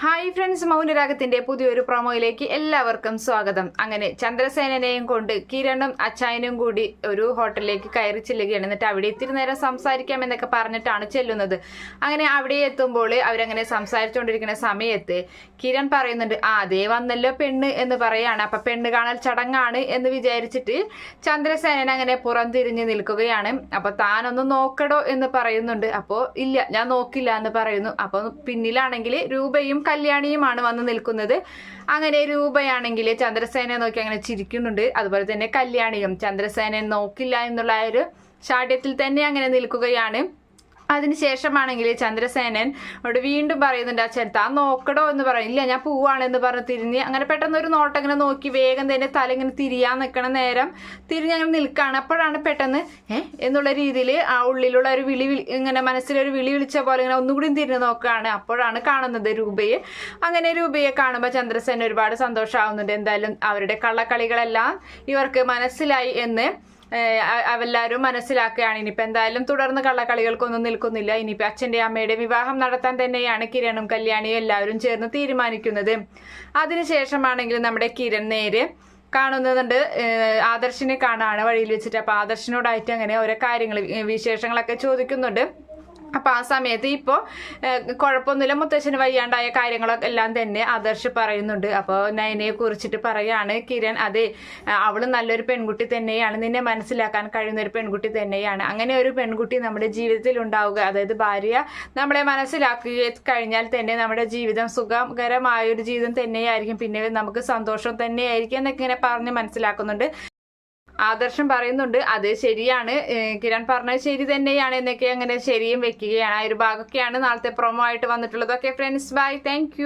Hi friends മൗനരാഗത്തിന്റെ പുതിയൊരു പ്രൊമോയിലേക്ക് എല്ലാവർക്കും സ്വാഗതം. അങ്ങനെ ചന്ദ്രസേനനെയും കൊണ്ട് കിരണും അച്ചായനും കൂടി ഒരു ഹോട്ടലിലേക്ക് കയറി ചെല്ലുകയാണ്. എന്നിട്ട് അവിടെ ഇത്തിരി നേരം സംസാരിക്കാം എന്നൊക്കെ പറഞ്ഞിട്ടാണ് ചെല്ലുന്നത്. അങ്ങനെ അവിടെ എത്തുമ്പോൾ അവരങ്ങനെ സംസാരിച്ചുകൊണ്ടിരിക്കുന്ന സമയത്ത് കിരൺ പറയുന്നുണ്ട് ആ അതേ വന്നല്ലോ പെണ്ണ് എന്ന് പറയാണ്. അപ്പൊ പെണ്ണ് കാണൽ ചടങ്ങാണ് എന്ന് വിചാരിച്ചിട്ട് ചന്ദ്രസേനൻ അങ്ങനെ പുറംതിരിഞ്ഞ് നിൽക്കുകയാണ്. അപ്പോൾ താനൊന്ന് നോക്കടോ എന്ന് പറയുന്നുണ്ട്. അപ്പോൾ ഇല്ല ഞാൻ നോക്കില്ല എന്ന് പറയുന്നു. അപ്പോൾ പിന്നിലാണെങ്കിൽ രൂപയും കല്യാണിയുമാണ് വന്ന് നിൽക്കുന്നത്. അങ്ങനെ രൂപയാണെങ്കിൽ ചന്ദ്രസേനയെ നോക്കി അങ്ങനെ ചിരിക്കുന്നുണ്ട്. അതുപോലെ തന്നെ കല്യാണിയും ചന്ദ്രസേനയെ നോക്കില്ല എന്നുള്ള ഒരു ശാഠ്യത്തിൽ തന്നെ അങ്ങനെ നിൽക്കുകയാണ്. അതിനുശേഷമാണെങ്കിൽ ചന്ദ്രസേനൻ അവിടെ വീണ്ടും പറയുന്നുണ്ട് അച്ഛൻ താൻ നോക്കടോ എന്ന് പറയും. ഇല്ല ഞാൻ പോവാണെന്ന് പറഞ്ഞ് തിരിഞ്ഞ് അങ്ങനെ പെട്ടെന്ന് ഒരു നോട്ടം ഇങ്ങനെ നോക്കി വേഗം തന്നെ തല ഇങ്ങനെ തിരിയാൻ നിൽക്കണ നേരം തിരിഞ്ഞ് അങ്ങനെ നിൽക്കുകയാണ് അപ്പോഴാണ് പെട്ടെന്ന് ഏഹ് എന്നുള്ള രീതിയിൽ ആ ഉള്ളിലുള്ള ഒരു വിളി ഇങ്ങനെ മനസ്സിലൊരു വിളി വിളിച്ച പോലെ ഇങ്ങനെ ഒന്നുകൂടി തിരിഞ്ഞ് നോക്കുകയാണ് അപ്പോഴാണ് കാണുന്നത് രൂപയെ. അങ്ങനെ രൂപയെ കാണുമ്പോൾ ചന്ദ്രസേന ഒരുപാട് സന്തോഷമാവുന്നുണ്ട് എന്തായാലും അവരുടെ കള്ളക്കളികളെല്ലാം ഇവർക്ക് മനസ്സിലായി എന്ന് ഏഹ് അ- അവരെല്ലാവരും മനസ്സിലാക്കുകയാണ്. ഇനിയിപ്പോൾ എന്തായാലും തുടർന്ന് കള്ളക്കളികൾക്കൊന്നും നിൽക്കുന്നില്ല. ഇനിയിപ്പോൾ അച്ഛന്റെ അമ്മയുടെ വിവാഹം നടത്താൻ തന്നെയാണ് കിരണും കല്യാണിയും എല്ലാവരും ചേർന്ന് തീരുമാനിക്കുന്നത്. അതിനുശേഷമാണെങ്കിൽ നമ്മുടെ കിരൺ നേര് കാണുന്നുണ്ട്. ആദർശിനെ കാണാണ് വഴിയിൽ വെച്ചിട്ട്. അപ്പോൾ ആദർശിനോടായിട്ട് അങ്ങനെ ഓരോ കാര്യങ്ങൾ വിശേഷങ്ങളൊക്കെ ചോദിക്കുന്നുണ്ട്. അപ്പൊ ആ സമയത്ത് ഇപ്പോ കുഴപ്പമൊന്നുമില്ല മുത്തശ്ശന് വയ്യാണ്ടായ കാര്യങ്ങളൊക്കെ എല്ലാം തന്നെ ആദർശ് പറയുന്നുണ്ട്. അപ്പോൾ നയനയെ കുറിച്ചിട്ട് പറയാണ് കിരൺ. അതെ അവൾ നല്ലൊരു പെൺകുട്ടി തന്നെയാണ്. നിന്നെ മനസ്സിലാക്കാൻ കഴിയുന്ന ഒരു പെൺകുട്ടി തന്നെയാണ്. അങ്ങനെ ഒരു പെൺകുട്ടി നമ്മുടെ ജീവിതത്തിൽ ഉണ്ടാവുക അതായത് ഭാര്യ നമ്മളെ മനസ്സിലാക്കുക കഴിഞ്ഞാൽ തന്നെ നമ്മുടെ ജീവിതം സുഖകരമായ ഒരു ജീവിതം തന്നെയായിരിക്കും. പിന്നെ നമുക്ക് സന്തോഷം തന്നെയായിരിക്കും എന്നൊക്കെ ഇങ്ങനെ പറഞ്ഞ് മനസ്സിലാക്കുന്നുണ്ട്. ആദർശം പറയുന്നുണ്ട്. അത് ശരിയാണ്. കിരൺ പറഞ്ഞത് ശരി തന്നെയാണ് എന്നൊക്കെ അങ്ങനെ ശരിയും വെക്കുകയാണ്. ആ ഒരു ഭാഗമൊക്കെയാണ് നാളത്തെ പ്രൊമോ ആയിട്ട് വന്നിട്ടുള്ളത്. Okay friends bye thank